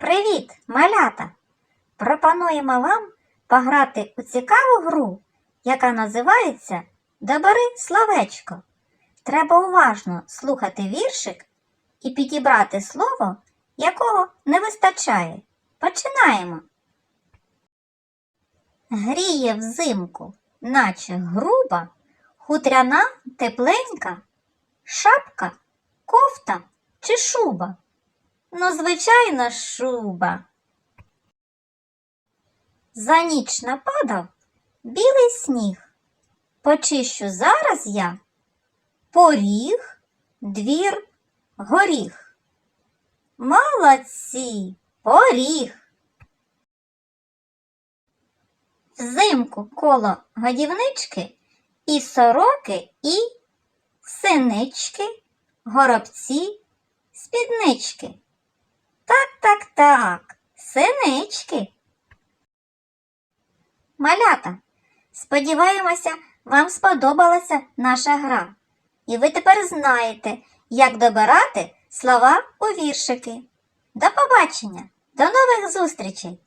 Привіт, малята! Пропонуємо вам пограти у цікаву гру, яка називається Добери словечко. Треба уважно слухати віршик і підібрати слово, якого не вистачає. Починаємо. Гріє взимку, наче груба, хутряна тепленька, шапка, кофта чи шуба. Ну, звичайно, шуба. За ніч нападав білий сніг. Почищу зараз я поріг, двір, горіх. Молодці, поріг. Взимку коло годівнички і сороки, і синички, горобці, спіднички. Так, так, синички. Малята, сподіваємося, вам сподобалася наша гра. І ви тепер знаєте, як добирати слова у віршики. До побачення, до нових зустрічей!